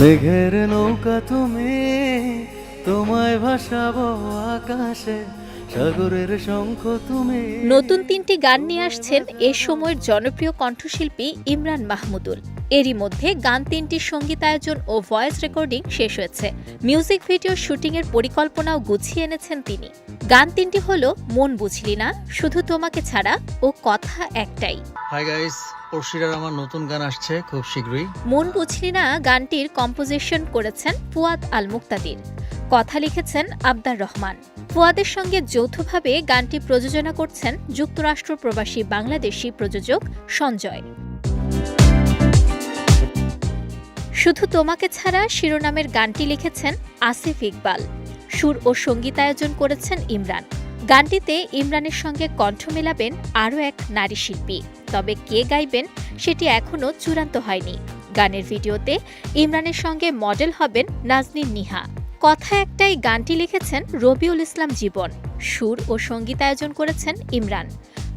মেঘের নৌকা তুমি তোমায় ভাসাবো আকাশে। সাগরের শঙ্খ তুমি। নতুন তিনটি গান নিয়ে আসছেন এ সময়ের জনপ্রিয় কণ্ঠশিল্পী ইমরান মাহমুদুল। এরই মধ্যে গান তিনটির সঙ্গীতায়োজন ও ভয়েস রেকর্ডিং শেষ হয়েছে। মিউজিক ভিডিও শুটিংয়ের পরিকল্পনাও গুছিয়ে এনেছেন তিনি। গান তিনটি হলো মন বুঝলি না শুধু তোমাকে ছাড়া ও কথা একটাই। হাই গাইস আমার নতুন গান আসছে খুব শীঘ্রই। মন বুঝলি না গানটির কম্পোজিশন করেছেন ফুয়াদ আল মুক্তাদির কথা লিখেছেন আবদার রহমান। ফুয়াদের সঙ্গে যৌথভাবে গানটি প্রযোজনা করছেন যুক্তরাষ্ট্র প্রবাসী বাংলাদেশি প্রযোজক সঞ্জয়। শুধু তোমাকে ছাড়া শিরোনামের গানটি লিখেছেন আসিফ ইকবাল। সুর ও সঙ্গীতায়োজন করেছেন ইমরান। গানটিতে ইমরানের সঙ্গে কণ্ঠ মেলাবেন আরও এক নারী শিল্পী। তবে কে গাইবেন সেটি এখনও চূড়ান্ত হয়নি। গানের ভিডিওতে ইমরানের সঙ্গে মডেল হবেন নাজনীন নিহা। কথা একটাই গানটি লিখেছেন রবিউল ইসলাম জীবন। সুর ও সঙ্গীতায়োজন করেছেন ইমরান।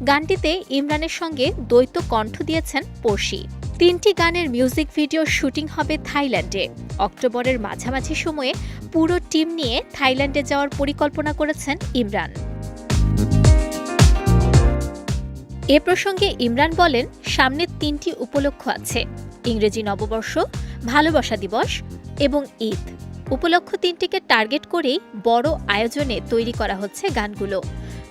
গানটিতে ইমরানের সঙ্গে দ্বৈত কণ্ঠ দিয়েছেন পড়শি তিনটি গানের মিউজিক ভিডিও শুটিং হবে থাইল্যান্ডে। অক্টোবরের মাঝামাঝি সময়ে পুরো টিম নিয়ে থাইল্যান্ডে যাওয়ার পরিকল্পনা করেছেন ইমরান। এ প্রসঙ্গে ইমরান বলেন সামনের তিনটি উপলক্ষ আছে। ইংরেজি নববর্ষ, ভালোবাসা দিবস এবং ঈদ। উপলক্ষ তিনটিকে টার্গেট করেই বড় আয়োজনে তৈরি করা হচ্ছে গানগুলো।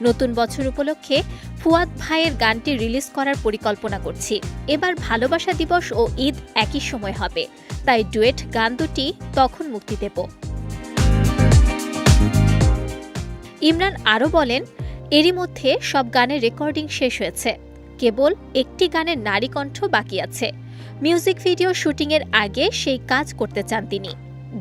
নতুন বছর উপলক্ষে ফুয়াদ ভাইয়ের গানটি রিলিজ করার পরিকল্পনা করছি। এবার ভালোবাসা দিবস ও ঈদ একই সময় হবে। তাই ডুয়েট গান দুটি তখন মুক্তি দেব। ইমরান আরও বলেন, এরই মধ্যে সব গানের রেকর্ডিং শেষ হয়েছে। কেবল একটি গানের নারী কণ্ঠ বাকি আছে। মিউজিক ভিডিও শুটিংয়ের আগে সেই কাজ করতে চান তিনি।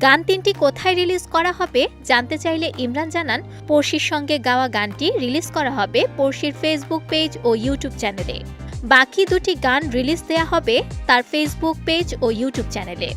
গান তিনটি কোথায় রিলিজ করা হবে জানতে চাইলে ইমরান জানান, পড়শির সঙ্গে গাওয়া গানটি রিলিজ করা হবে পড়শির ফেসবুক পেজ ও ইউটিউব চ্যানেলে বাকি দুটি গান রিলিজ দেয়া হবে তার ফেসবুক পেজ ও ইউটিউব চ্যানেলে